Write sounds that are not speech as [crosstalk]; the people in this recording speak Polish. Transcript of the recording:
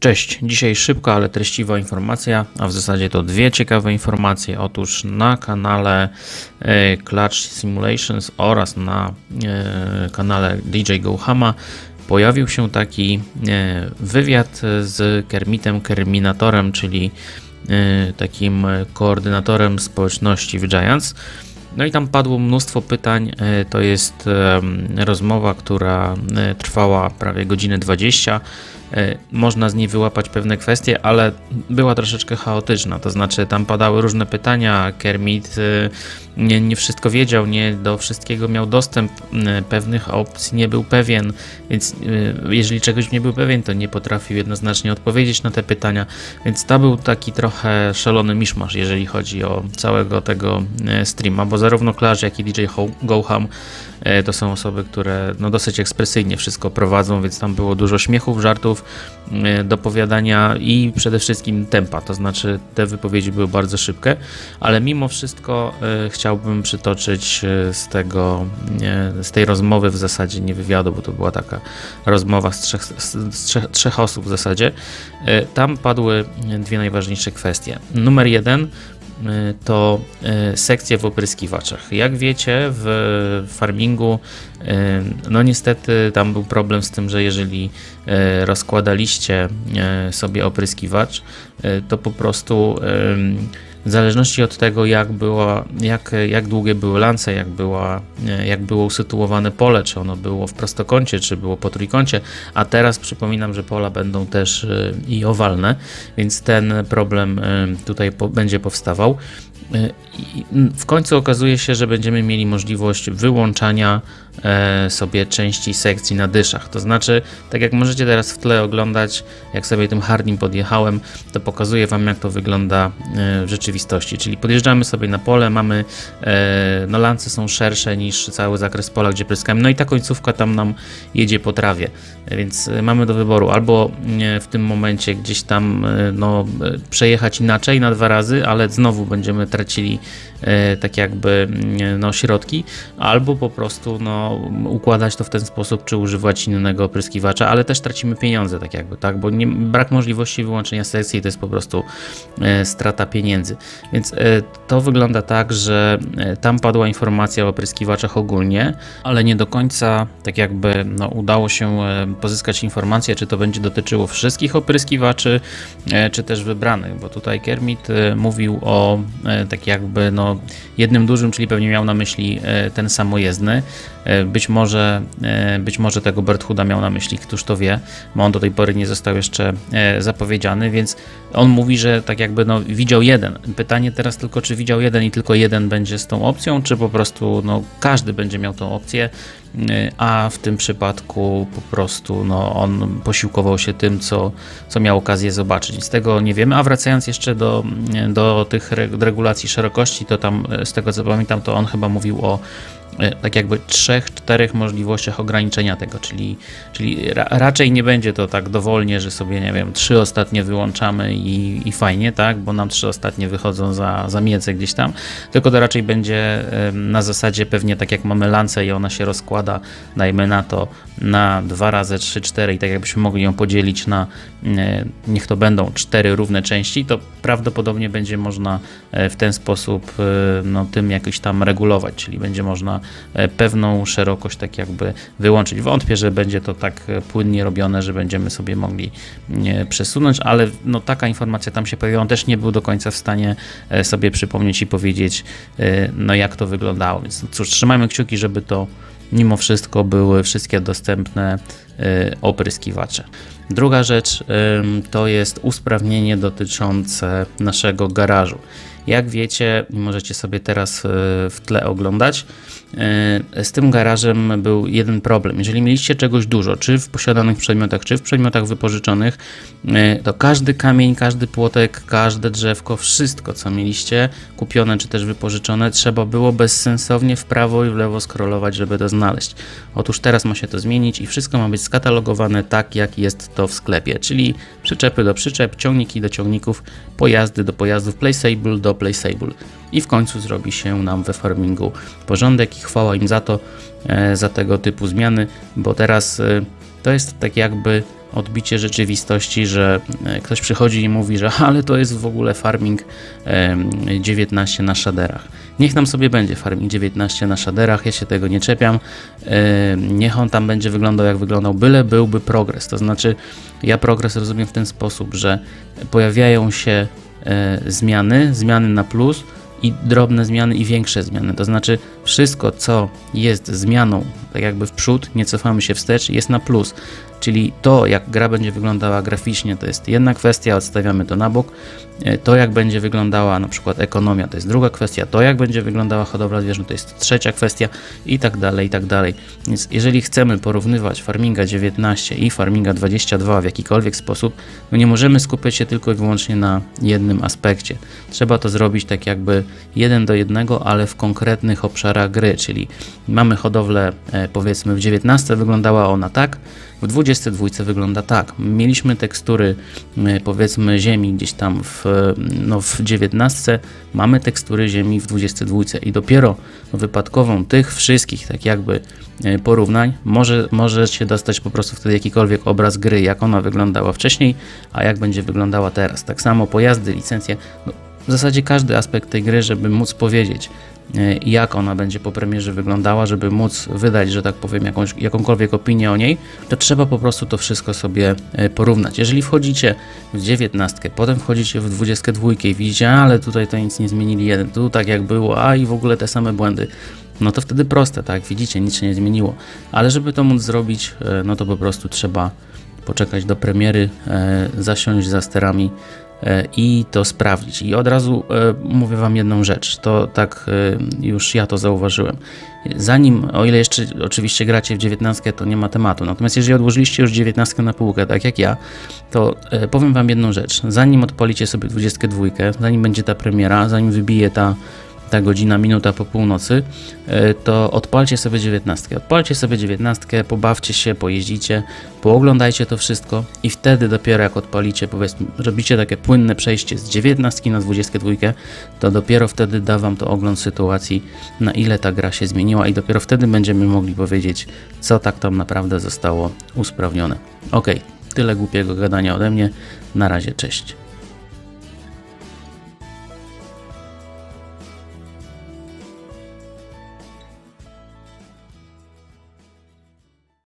Cześć, dzisiaj szybka, ale treściwa informacja, a w zasadzie to dwie ciekawe informacje. Otóż na kanale e, Clutch Simulations oraz na e, kanale DJ Gohama pojawił się taki e, wywiad z Kermitem Kerminatorem, czyli takim koordynatorem społeczności w Giants. No i tam padło mnóstwo pytań. To jest rozmowa, która trwała prawie godzinę 20. E, Można z niej wyłapać pewne kwestie, ale była troszeczkę chaotyczna. To znaczy, tam padały różne pytania. Kermit e, nie, nie wszystko wiedział, nie do wszystkiego miał dostęp, e, pewnych opcji nie był pewien, więc jeżeli czegoś nie był pewien, to nie potrafił jednoznacznie odpowiedzieć na te pytania. Więc to był taki trochę szalony miszmasz, jeżeli chodzi o całego tego streama, bo zarówno Clash, jak i DJ Goham to są osoby, które no, dosyć ekspresyjnie wszystko prowadzą, więc tam było dużo śmiechów, żartów, e, dopowiadania i przede wszystkim tempa, to znaczy te wypowiedzi były bardzo szybkie, ale mimo wszystko e, chciałbym przytoczyć e, z tego, z tej rozmowy w zasadzie, nie wywiadu, bo to była taka rozmowa z trzech, z, trzech, trzech osób w zasadzie, tam padły dwie najważniejsze kwestie. Numer jeden, to y, sekcje w opryskiwaczach. Jak wiecie, w farmingu, y, no niestety tam był problem z tym, że jeżeli y, rozkładaliście y, sobie opryskiwacz, y, to po prostu y, w zależności od tego, jak, była, jak, jak długie były lance, jak, była, e, jak było usytuowane pole, czy ono było w prostokącie, czy było po trójkącie, a teraz przypominam, że pola będą też e, i owalne, więc ten problem e, tutaj po, będzie powstawał. I w końcu okazuje się, że będziemy mieli możliwość wyłączania sobie części sekcji na dyszach. To znaczy, tak jak możecie teraz w tle oglądać, jak sobie tym Hardim podjechałem, to pokazuję Wam, jak to wygląda e, w rzeczywistości. Czyli podjeżdżamy sobie na pole, mamy, e, no lance są szersze niż cały zakres pola, gdzie pryskamy, no i ta końcówka tam nam jedzie po trawie, więc e, mamy do wyboru albo e, w tym momencie gdzieś tam e, no, e, przejechać inaczej na dwa razy, ale znowu będziemy tracili e, tak jakby mm, no, środki, albo po prostu no, układać to w ten sposób, czy używać innego opryskiwacza, ale też tracimy pieniądze tak jakby, tak, bo nie, brak możliwości wyłączenia sekcji to jest po prostu e, strata pieniędzy. Więc e, to wygląda tak, że e, tam padła informacja o opryskiwaczach ogólnie, ale nie do końca tak jakby no, udało się e, pozyskać informację, czy to będzie dotyczyło wszystkich opryskiwaczy, e, czy też wybranych, bo tutaj Kermit e, mówił o e, tak jakby no, jednym dużym, czyli pewnie miał na myśli e, ten samojezdny. E, Być może, e, być może tego Berthooda miał na myśli, któż to wie, bo on do tej pory nie został jeszcze e, zapowiedziany, więc on mówi, że tak jakby no, widział jeden. Pytanie teraz tylko, czy widział jeden i tylko jeden będzie z tą opcją, czy po prostu no, każdy będzie miał tą opcję, a w tym przypadku po prostu no, on posiłkował się tym, co, co miał okazję zobaczyć. Z tego nie wiemy, a wracając jeszcze do, do tych re- regulacji szerokości, to tam z tego co pamiętam, to on chyba mówił o tak jakby trzech, czterech możliwościach ograniczenia tego, czyli, czyli ra, raczej nie będzie to tak dowolnie, że sobie, nie wiem, trzy ostatnie wyłączamy i, i fajnie, tak, bo nam trzy ostatnie wychodzą za, za miedzę gdzieś tam, tylko to raczej będzie na zasadzie pewnie tak jak mamy lancę i ona się rozkłada, dajmy na to, na dwa razy trzy, cztery i tak jakbyśmy mogli ją podzielić na, e, niech to będą cztery równe części, to prawdopodobnie będzie można e, w ten sposób e, no, tym jakoś tam regulować, czyli będzie można e, pewną szerokość tak jakby wyłączyć. Wątpię, że będzie to tak e, płynnie robione, że będziemy sobie mogli przesunąć, ale no, taka informacja tam się pojawiła. On też nie był do końca w stanie e, sobie przypomnieć i powiedzieć, no jak to wyglądało. Więc no, cóż, trzymajmy kciuki, żeby to mimo wszystko były wszystkie dostępne opryskiwacze. Druga rzecz to jest usprawnienie dotyczące naszego garażu. Jak wiecie, możecie sobie teraz y, w tle oglądać, y, z tym garażem był jeden problem. Jeżeli mieliście czegoś dużo, czy w posiadanych przedmiotach, czy w przedmiotach wypożyczonych, y, to każdy kamień, każdy płotek, każde drzewko, wszystko co mieliście kupione, czy też wypożyczone, trzeba było bezsensownie w prawo i w lewo scrollować, żeby to znaleźć. Otóż teraz ma się to zmienić i wszystko ma być skatalogowane tak, jak jest to w sklepie, czyli przyczepy do przyczep, ciągniki do ciągników, pojazdy do pojazdów, placeable do placeable. I w końcu zrobi się nam we farmingu porządek i chwała im za to, e, za tego typu zmiany, bo teraz e, to jest tak jakby odbicie rzeczywistości, że e, ktoś przychodzi i mówi, że [laughs] ale to jest w ogóle farming em, 19 na shaderach. Niech tam sobie będzie farming 19 na shaderach, ja się tego nie czepiam. Niech on tam będzie wyglądał jak wyglądał, byle byłby progres. To znaczy, ja progres rozumiem w ten sposób, że pojawiają się zmiany, zmiany na plus i drobne zmiany i większe zmiany. To znaczy wszystko, co jest zmianą, tak jakby w przód, nie cofamy się wstecz, jest na plus. Czyli to, jak gra będzie wyglądała graficznie, to jest jedna kwestia, odstawiamy to na bok. E, To, jak będzie wyglądała na przykład ekonomia, to jest druga kwestia. To, jak będzie wyglądała hodowla zwierząt, to jest trzecia kwestia i tak dalej, i tak dalej. Więc jeżeli chcemy porównywać Farminga 19 i Farminga 22 w jakikolwiek sposób, no nie możemy skupiać się tylko i wyłącznie na jednym aspekcie. Trzeba to zrobić tak jakby jeden do jednego, ale w konkretnych obszarach gry, czyli mamy hodowlę e, powiedzmy w 19 wyglądała ona tak, w 22 wygląda tak. Mieliśmy tekstury e, powiedzmy ziemi gdzieś tam w, e, no, w 19, mamy tekstury ziemi w 22 i dopiero wypadkową tych wszystkich tak jakby e, porównań może, może się dostać po prostu wtedy jakikolwiek obraz gry, jak ona wyglądała wcześniej, a jak będzie wyglądała teraz. Tak samo pojazdy, licencje, no, w zasadzie każdy aspekt tej gry, żeby móc powiedzieć, jak ona będzie po premierze wyglądała, żeby móc wydać, że tak powiem, jakąś, jakąkolwiek opinię o niej, to trzeba po prostu to wszystko sobie e, porównać. Jeżeli wchodzicie w 19, potem wchodzicie w 22 i widzicie, ale tutaj to nic nie zmienili jeden, tu tak jak było, a i w ogóle te same błędy, no to wtedy proste, tak, widzicie, nic się nie zmieniło. Ale żeby to móc zrobić, e, no to po prostu trzeba poczekać do premiery, e, zasiąść za sterami e, i to sprawdzić. I od razu e, mówię Wam jedną rzecz, to tak e, już ja to zauważyłem. Zanim, o ile jeszcze oczywiście gracie w 19, to nie ma tematu. Natomiast jeżeli odłożyliście już 19 na półkę, tak jak ja, to e, powiem Wam jedną rzecz. Zanim odpalicie sobie 22, zanim będzie ta premiera, zanim wybije ta ta godzina, minuta po północy, e, to odpalcie sobie 19. Odpalcie sobie 19, pobawcie się, pojeździcie, pooglądajcie to wszystko i wtedy dopiero jak odpalicie, powiedzmy, robicie takie płynne przejście z 19 na 22, to dopiero wtedy da Wam to ogląd sytuacji, na ile ta gra się zmieniła i dopiero wtedy będziemy mogli powiedzieć, co tak tam naprawdę zostało usprawnione. Ok, tyle głupiego gadania ode mnie. Na razie, cześć.